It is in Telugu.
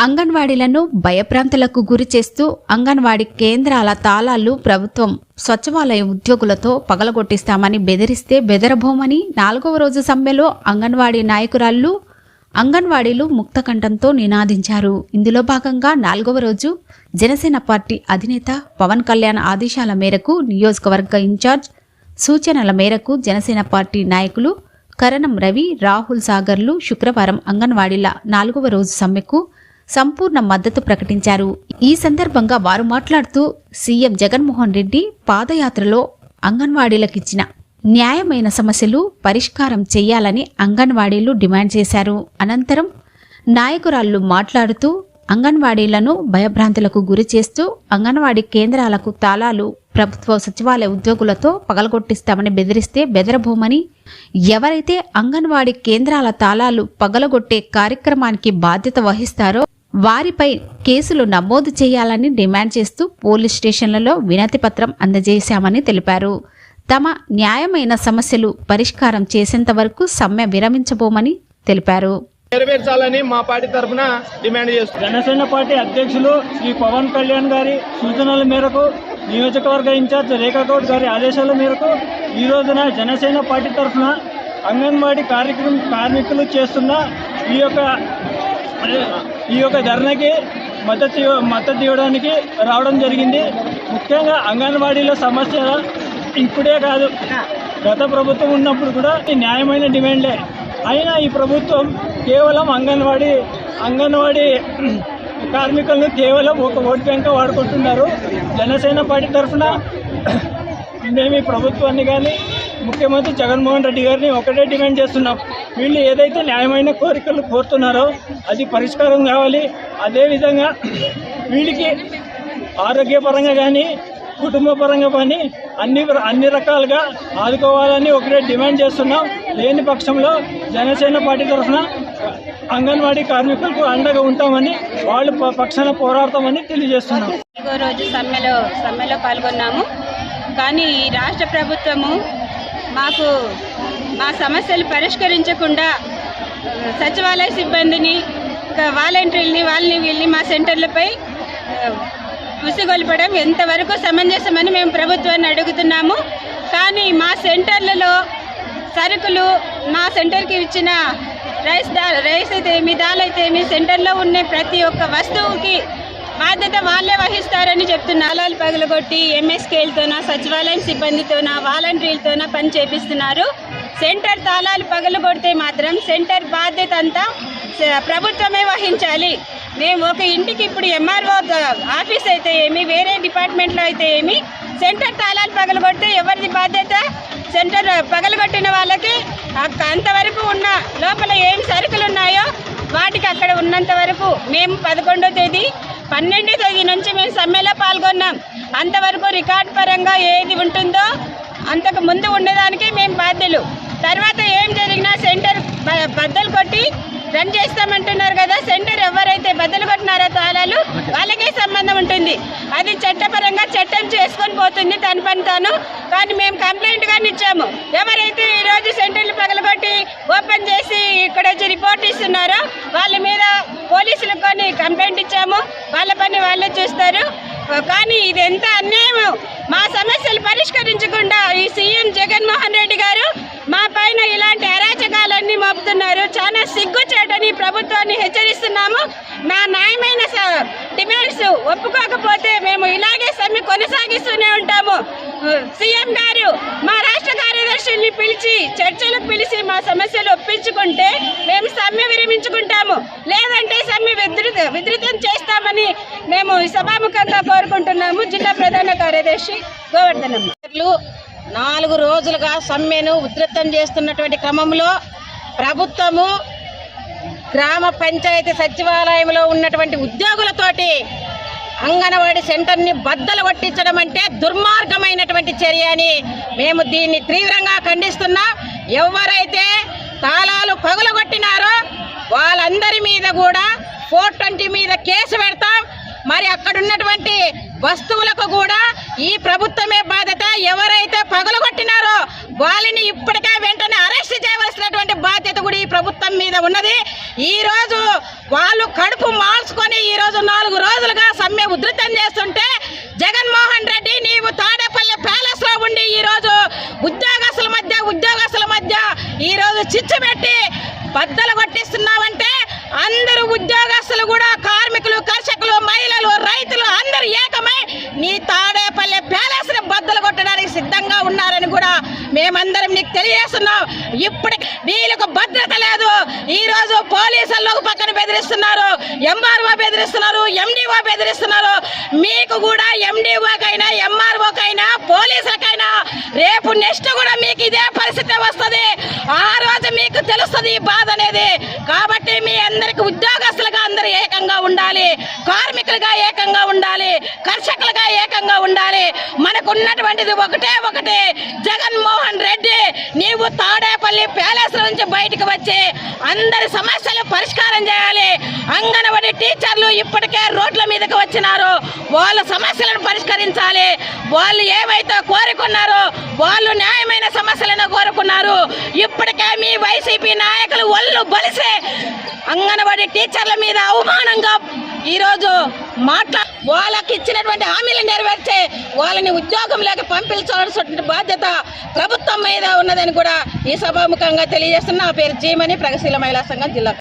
అంగన్వాడీలను భయప్రాంతలకు గురి చేస్తూ అంగన్వాడీ కేంద్రాల తాళాలు ప్రభుత్వం స్వచ్ఛవాలయ ఉద్యోగులతో పగలగొట్టిస్తామని బెదిరిస్తే బెదరబోమని నాలుగవ రోజు సమ్మెలో అంగన్వాడీ నాయకురాళ్ళు అంగన్వాడీలు ముక్తకంఠంతో నినాదించారు. ఇందులో భాగంగా నాలుగవ రోజు జనసేన పార్టీ అధినేత పవన్ కళ్యాణ్ ఆదేశాల మేరకు నియోజకవర్గ ఇన్ఛార్జ్ సూచనల మేరకు జనసేన పార్టీ నాయకులు కరణం రవి రాహుల్ సాగర్లు శుక్రవారం అంగన్వాడీల నాలుగవ రోజు సమ్మెకు సంపూర్ణ మద్దతు ప్రకటించారు. ఈ సందర్భంగా వారు మాట్లాడుతూ సీఎం జగన్మోహన్ రెడ్డి పాదయాత్రలో అంగన్వాడీలకిచ్చిన న్యాయమైన సమస్యలు పరిష్కారం చేయాలని అంగన్వాడీలు డిమాండ్ చేశారు. అనంతరం నాయకురాళ్ళు మాట్లాడుతూ అంగన్వాడీలను భయభ్రాంతులకు గురి చేస్తూ అంగన్వాడీ కేంద్రాలకు తాళాలు ప్రభుత్వ సచివాలయ ఉద్యోగులతో పగలగొట్టిస్తామని బెదిరిస్తే బెదరబోమని ఎవరైతే అంగన్వాడీ కేంద్రాల తాళాలు పగలగొట్టే కార్యక్రమానికి బాధ్యత వహిస్తారో వారిపై కేసులు నమోదు చేయాలని డిమాండ్ చేస్తూ పోలీస్ స్టేషన్లలో వినతి పత్రం అందజేశామని తెలిపారు. తమ న్యాయమైన సమస్యలు పరిష్కారం చేసేంత వరకు సమ్మె విరమించబోమని తెలిపారు. నెరవేర్చాలని మా పార్టీ తరఫున డిమాండ్ చేస్తున్నాం జనసేన పార్టీ అధ్యక్షులు శ్రీ పవన్ కళ్యాణ్ గారి సూచనల మేరకు నియోజకవర్గ ఇన్ఛార్జ్ రేఖా గౌడ్ గారి ఆదేశాల మేరకు ఈ రోజున జనసేన పార్టీ తరఫున అంగన్వాడీ కార్యక్రమం కార్మికులు చేస్తున్న ఈ యొక్క ఈ యొక్క ధర్నకి మద్దతు మద్దతు ఇవ్వడానికి రావడం జరిగింది. ముఖ్యంగా అంగన్వాడీలో సమస్య ఇప్పుడే కాదు గత ప్రభుత్వం ఉన్నప్పుడు కూడా ఈ న్యాయమైన డిమాండ్లే. అయినా ఈ ప్రభుత్వం కేవలం అంగన్వాడీ అంగన్వాడీ కార్మికులను కేవలం ఒక ఓటు బ్యాంక్ వాడుకుంటున్నారు. జనసేన పార్టీ తరఫున మేము ఈ ప్రభుత్వాన్ని కానీ ముఖ్యమంత్రి జగన్మోహన్ రెడ్డి గారిని ఒకటే డిమాండ్ చేస్తున్నాం. వీళ్ళు ఏదైతే న్యాయమైన కోరికలు కోరుతున్నారో అది పరిష్కారం కావాలి. అదేవిధంగా వీళ్ళకి ఆరోగ్యపరంగా కానీ కుటుంబ పరంగా కానీ అన్ని అన్ని రకాలుగా ఆదుకోవాలని ఒకటే డిమాండ్ చేస్తున్నాం. లేని పక్షంలో జనసేన పార్టీ తరఫున అంగన్వాడీ కార్మికులకు అండగా ఉంటామని వాళ్ళు పక్షాన పోరాడతామని తెలియజేస్తున్నాం. రోజు సమ్మెలో సమ్మెలో పాల్గొన్నాము. కానీ ఈ రాష్ట్ర ప్రభుత్వము మాకు మా సమస్యలు పరిష్కరించకుండా సచివాలయ సిబ్బందిని వాలంటీర్ని వాళ్ళని వీళ్ళని మా సెంటర్లపై ఆ, ఉసిగొల్పడం ఎంతవరకు సమంజసమని మేము ప్రభుత్వాన్ని అడుగుతున్నాము. కానీ మా సెంటర్లలో సరుకులు మా సెంటర్కి ఇచ్చిన రైస్ దా రైస్ అయితే ఏమి దాల్ అయితే ఏమి సెంటర్లో ఉన్న ప్రతి ఒక్క వస్తువుకి బాధ్యత వాళ్ళే వహిస్తారని చెప్తున్నా. నాలాలు పగలగొట్టి ఎంఎస్కేలతోన సచివాలయం సిబ్బందితోన వాలంటీర్లతోన పని చేపిస్తున్నారు. సెంటర్ తాళాలు పగలగొడితే మాత్రం సెంటర్ బాధ్యత అంతా ప్రభుత్వమే వహించాలి. మేము ఒక ఇంటికి ఇప్పుడు ఎంఆర్ఓ ఆఫీస్ అయితే ఏమి వేరే డిపార్ట్మెంట్లో అయితే ఏమి సెంటర్ తాళాలు పగలగొడితే ఎవరిది బాధ్యత? సెంటర్ పగలగొట్టిన వాళ్ళకి అక్క- అంతవరకు ఉన్న లోపల ఏం సరుకులు ఉన్నాయో వాటికి అక్కడ ఉన్నంత వరకు మేము పదకొండో తేదీ పన్నెండో తేదీ నుంచి మేము సమ్మెలో పాల్గొన్నాం. అంతవరకు రికార్డ్ పరంగా ఏది ఉంటుందో అంతకు ముందు ఉండేదానికి మేము బాధ్యులు. తర్వాత ఏం జరిగినా సెంటర్ బ- బద్దలు కొట్టి రన్ చేస్తామంటున్నారు కదా సెంటర్ ఎవరైతే బద్దలు కొట్టినారో తాళాలు వాళ్ళకే సంబంధం ఉంటుంది. అది చట్టపరంగా చట్టం చేసుకొని పోతుంది తన పని తాను. కానీ మేము కంప్లైంట్ కానీ ఇచ్చాము. ఎవరైతే ఈరోజు సెంటర్లు పగలగొట్టి ఓపెన్ చేసి ఇక్కడ వచ్చి రిపోర్ట్ ఇస్తున్నారో వాళ్ళ మీద పోలీసులకు కొన్ని కంప్లైంట్ ఇచ్చాము. వాళ్ళ పని వాళ్ళే చూస్తారు. కానీ ఇది ఎంత అన్యాయము? మా సమస్యలు పరిష్కరించకుండా ఈ సీఎం జగన్మోహన్ రెడ్డి గారు మా పైన ఇలాంటి అరాచకాలన్నీ మోపుతున్నారు. చాలా సిగ్గుచేటని ప్రభుత్వాన్ని హెచ్చరిస్తున్నాము. మా న్యాయమైన స- డిమాండ్స్ ఒప్పుకోకపోతే మేము ఇలాగే సమ్మె కొనసాగిస్తూనే ఉంటాము. సీఎం గారు మా రాష్ట్ర కార్యదర్శుల్ని పిలిచి చర్చలకు పిలిచి మా సమస్యలు ఒప్పించుకుంటే మేము సమ్మె విరమించుకుంటాము. లేదంటే సమ్మె విధృత విధృతం చేస్తామని మేము ఈ సభాముఖంగా కోరుకుంటున్నాము జిల్లా ప్రధాన కార్యదర్శి గోవర్ధనమ్మ నాలుగు రోజులుగా సమ్మెను ఉధృతం చేస్తున్నటువంటి క్రమంలో ప్రభుత్వము గ్రామ పంచాయతీ సచివాలయంలో ఉన్నటువంటి ఉద్యోగులతోటి అంగన్వాడీ సెంటర్ని బద్దలు కొట్టించడం అంటే దుర్మార్గమైనటువంటి చర్య అని మేము దీన్ని తీవ్రంగా ఖండిస్తున్నాం. ఎవరైతే తాళాలు పగులగొట్టినారో వాళ్ళందరి మీద కూడా ఫోర్ ట్వంటీ మీద కేసు పెడతాం. మరి అక్కడ ఉన్నటువంటి వస్తువులకు కూడా ఈ ప్రభుత్వమే బాధ్యత. ఎవరైతే పగలగొట్టినారో వాళ్ళని ఇప్పటికే వెంటనే అరెస్ట్ చేయవలసినటువంటి బాధ్యత కూడా ఈ ప్రభుత్వం మీద ఉన్నది. ఈ రోజు వాళ్ళు కడుపు మార్చుకొని ఈ రోజు నాలుగు రోజులుగా సమ్మె ఉధృతం చేస్తుంటే జగన్మోహన్ రెడ్డి నీవు తాడేపల్లి ప్యాలెస్లో ఉండి ఈ రోజు ఉద్యోగస్తుల మధ్య ఉద్యోగస్తుల మధ్య ఈ రోజు చిచ్చు పెట్టి బద్దలు కొట్టిస్తున్నావంటే అందరూ ఉద్యోగస్తులు కూడా కార్మికులు కర్షకులు మహిళలు రైతులు అందరూ ఏకమై నీ తాడేపల్లి ప్యాలెస్ని బద్దలు కొట్టడానికి సిద్ధంగా ఉన్నారని కూడా మేమందరం నీకు తెలియజేస్తున్నాం. ఇప్పటికి వీళ్ళకు భద్రత లేదు. ఈ రోజు పోలీసులు పక్కన బెదిరిస్తున్నారు. ఎంఆర్ఓ బెదిరిస్తున్నారు. ఎండిఓ బెదిరిస్తున్నారు. మీకు కూడా ఎండిఓకైనా ఎంఆర్ఓకైనా పోలీసులకైనా రేపు నెక్స్ట్ కూడా మీకు ఇదే పరిస్థితి వస్తుంది. ఆ రోజు మీకు తెలుస్తుంది ఈ బాధ అనేది. కాబట్టి మీ అందరికి ఉద్యోగస్తులుగా అందరూ ఏకంగా ఉండాలి. కార్మికులుగా ఏకంగా ఉండాలి. కర్షకులుగా ఏకంగా ఉండాలి. మనకున్నటువంటిది ఒకటే ఒకటి. జగన్మోహన్ రెడ్డి నీవు తాడేపల్లి ప్యాలెస్ నుంచి బయటకు వచ్చి అందరి సమస్యలు పరిష్కారం చేయాలి. అంగన్వాడీ టీచర్లు ఇప్పటికే రోడ్ల మీదకి వచ్చినారు. వాళ్ళ సమస్యలను పరిష్కరించాలి. వాళ్ళు ఏమైతే కోరుకున్నారో వాళ్ళు న్యాయమైన సమస్యలను కోరుకున్నారు. ఇప్పటికే మీ వైసీపీ నాయకులు ఒళ్ళు బలిసే అంగన్వాడీ టీచర్ల మీద అవమానంగా ఈరోజు మాట్లా వాళ్ళకి ఇచ్చినటువంటి హామీలు నెరవేర్చే వాళ్ళని ఉద్యోగంలోకి పంపించాల్సిన బాధ్యత ప్రభుత్వం మీద ఉన్నదని కూడా ఈ సభాముఖంగా తెలియజేస్తున్న నా పేరు జీమని ప్రగతిశీల మహిళా సంఘం జిల్లా